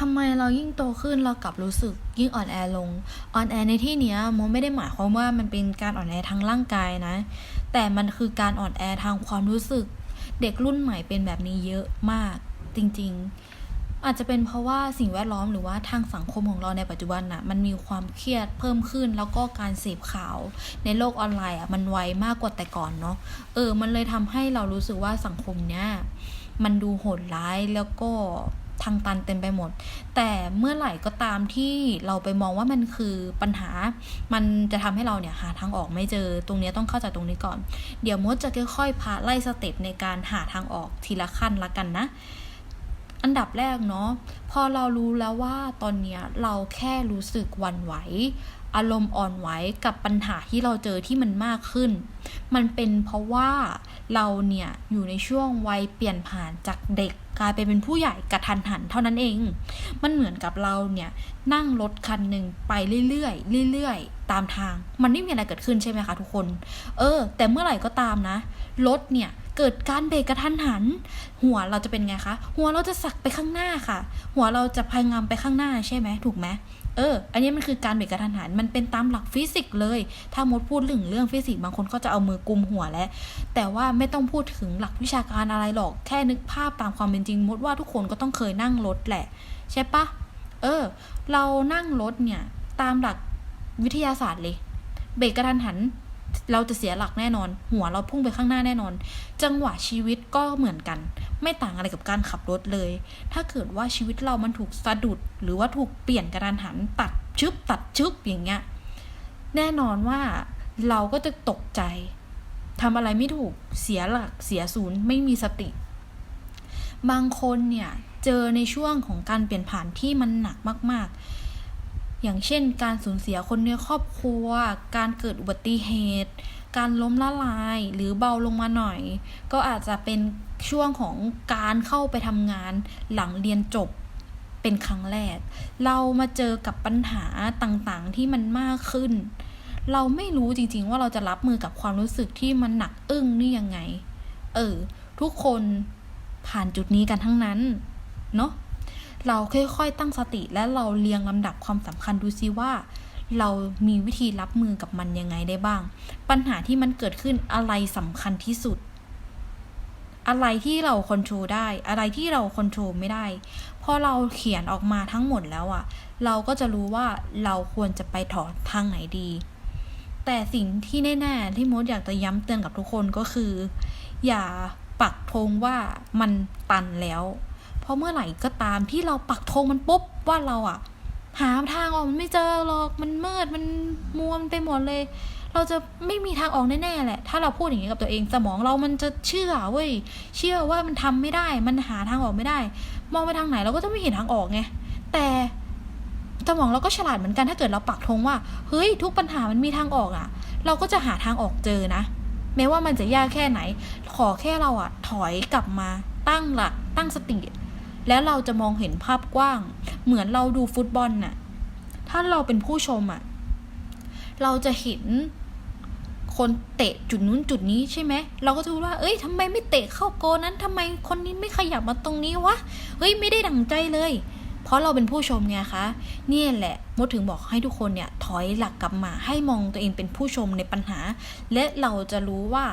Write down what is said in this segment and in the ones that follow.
ทำไมเรายิ่งโตขึ้นเรากลับรู้สึกยิ่งอ่อนแอลง อ่อนแอในที่เนี้ยโมไม่ได้หมายความว่ามันเป็นการอ่อนแอทางร่างกายนะ แต่มันคือการอ่อนแอทางความรู้สึก เด็กรุ่นใหม่เป็นแบบนี้เยอะมากจริง ๆ อาจจะเป็นเพราะว่าสิ่งแวดล้อมหรือว่าทางสังคมของเราในปัจจุบันน่ะมันมีความเครียดเพิ่มขึ้น แล้วก็การเสพข่าว ในโลกออนไลน์อะมันไวมากกว่าแต่ก่อนเนาะเออ มันเลยทำให้เรารู้สึกว่าสังคมเนี้ยมันดูโหดร้ายแล้วก็ ทางตันเต็มไปหมด แต่เมื่อไหร่ก็ตามที่เราไปมองว่ามันคือปัญหา มันจะทำให้เราเนี่ยหาทางออกไม่เจอ ตรงนี้ต้องเข้าใจตรงนี้ก่อน เดี๋ยวมดจะค่อยๆพาไล่สเต็ปในการหาทางออกทีละขั้นละกันนะ อันดับแรกเนาะ พอเรารู้แล้วว่าตอนเนี้ยเราแค่รู้สึกวันไหวอารมณ์อ่อนไหวกับปัญหาที่เราเจอที่มันมากขึ้น มันเป็นเพราะว่าเราเนี่ยอยู่ในช่วงวัยเปลี่ยนผ่านจากเด็ก กลายไปเป็นผู้ใหญ่กระทันหันเท่านั้นเอง มันเหมือนกับเราเนี่ยนั่งรถคันหนึ่งไปเรื่อยๆเรื่อยๆ ตามทาง มันไม่มีอะไรเกิดขึ้นใช่ไหมคะทุกคน เออ แต่เมื่อไหร่ก็ตามนะรถเนี่ย เกิดการเบรกกระทันหัน หัวเราจะเป็นไงคะ หัวเราจะสักไปข้างหน้าค่ะ หัวเราจะพายงามไปข้างหน้าใช่ไหมถูกไหมเออ อันนี้มันคือการเบรกกระทันหัน มันเป็นตามหลักฟิสิกส์เลย ถ้ามดพูดถึงเรื่องฟิสิกส์บางคนก็จะเอามือกุมหัวแล้ว แต่ว่าไม่ต้องพูดถึงหลักวิชาการอะไรหรอก แค่นึกภาพตามความเป็นจริงมดว่าทุกคนก็ต้องเคยนั่งรถแหละ ใช่ปะ เออ เรานั่งรถเนี่ย ตามหลักวิทยาศาสตร์เลย เบรกกระทันหัน เราจะเสียหลักแน่นอน หัวเราพุ่งไปข้างหน้าแน่นอน จังหวะชีวิตก็เหมือนกัน ไม่ต่างอะไรกับการขับรถเลย ถ้าเกิดว่าชีวิตเรามันถูกสะดุด หรือว่าถูกเปลี่ยนกระทันหันตัดชึบตัดชึบอย่างเงี้ย แน่นอนว่าเราก็จะตกใจทำอะไรไม่ถูก เสียหลัก เสียศูนย์ ไม่มีสติ บางคนเนี่ย เจอในช่วงของการเปลี่ยนผ่านที่มันหนักมาก ๆ อย่างเช่น การสูญเสียคนในครอบครัว การเกิดอุบัติเหตุ การล้มละลายหรือเบาลงมาหน่อย ก็อาจจะเป็นช่วงของการเข้าไปทำงานหลังเรียนจบเป็นครั้งแรก เรามาเจอกับปัญหาต่างๆที่มันมากขึ้น เราไม่รู้จริงๆว่าเราจะรับมือกับความรู้สึกที่มันหนักอึ้งนี่ยังไง เออ ทุกคนผ่านจุดนี้กันทั้งนั้น เนาะ เราค่อยๆตั้งสติและเราเรียงลำดับความสำคัญดูซิว่า เรามีวิธีรับมือกับมันยังไงได้บ้าง ปัญหาที่มันเกิดขึ้นอะไรสำคัญที่สุด อะไรที่เราควบคุมได้ อะไรที่เราควบคุมไม่ได้ พอเราเขียนออกมาทั้งหมดแล้วอะเราก็จะรู้ว่าเราควรจะไปถอนทางไหนดี แต่สิ่งที่แน่ๆที่มดอยากจะย้ำเตือนกับทุกคนก็คือ อย่าปักธงว่ามันตันแล้ว ราะเมื่อไหร่ก็ตามที่เราปักธงมันปุ๊บว่าเราอะหาทางออกมันไม่เจอหรอกมันมืดมันมัวมนไปหมดเลย เราจะไม่มีทางออกแน่ๆแหละ ถ้าเราพูดอย่างนี้กับตัวเองสมองเรามันจะเชื่อเว้ยเชื่อว่ามันทำไม่ได้ มันหาทางออกไม่ได้ มองไปทางไหนเราก็จะไม่เห็นทางออกไงแต่สมองเราก็ฉลาดเหมือนกันถ้าเกิดเราปักธงว่าเฮ้ยทุกปัญหามันมีทางออกอะเราก็จะหาทางออกเจอนะแม้ว่ามันจะยากแค่ไหน ขอแค่เราอะถอยกลับมาตั้งหลักตั้งสติ แล้วเราจะมองเห็นภาพกว้าง เหมือนเราดูฟุตบอลน่ะ ถ้าเราเป็นผู้ชมอะเราจะเห็นคนเตะจุดนู้นจุดนี้ใช่ไหม เราก็จะรู้ว่า เอ้ยทำไมไม่เตะเข้าโกนั้นทำไมคนนี้ไม่ขยับมาตรงนี้วะ เฮ้ยไม่ได้ดั่งใจเลย เพราะเราเป็นผู้ชมไงคะ เนี่ยแหละมดถึงบอกให้ทุกคนเนี่ย ถอยหลักกลับมาให้มองตัวเองเป็นผู้ชมในปัญหา และเราจะรู้ว่า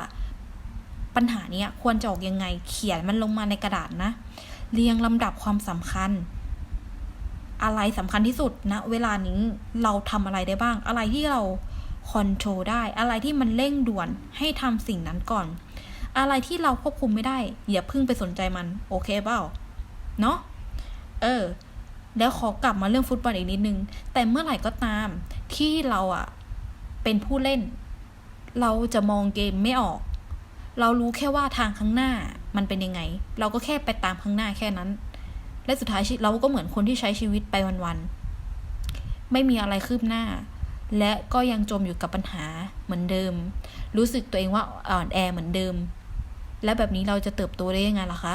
ปัญหาเนี้ยควรจะออกยังไง เขียนมันลงมาในกระดาษนะ เรียงลำดับความสำคัญ อะไรสำคัญที่สุดนะ เวลานี้เราทำอะไรได้บ้าง อะไรที่เราคอนโทรลได้ อะไรที่มันเร่งด่วนให้ทำสิ่งนั้นก่อน อะไรที่เราควบคุมไม่ได้ อย่าเพิ่งไปสนใจมัน โอเคเปล่า เนาะเออ แล้วขอกลับมาเรื่องฟุตบอลอีกนิดนึง แต่เมื่อไหร่ก็ตาม ที่เราอะเป็นผู้เล่น เราจะมองเกมไม่ออก เรารู้แค่ว่าทางข้างหน้ามันเป็นยังไง เราก็แค่ไปตามข้างหน้าแค่นั้น และสุดท้ายเราก็เหมือนคนที่ใช้ชีวิตไปวันๆไม่มีอะไรคืบหน้า และก็ยังจมอยู่กับปัญหาเหมือนเดิม รู้สึกตัวเองว่าอ่อนแอเหมือนเดิม และแบบนี้เราจะเติบโตได้ยังไงล่ะคะ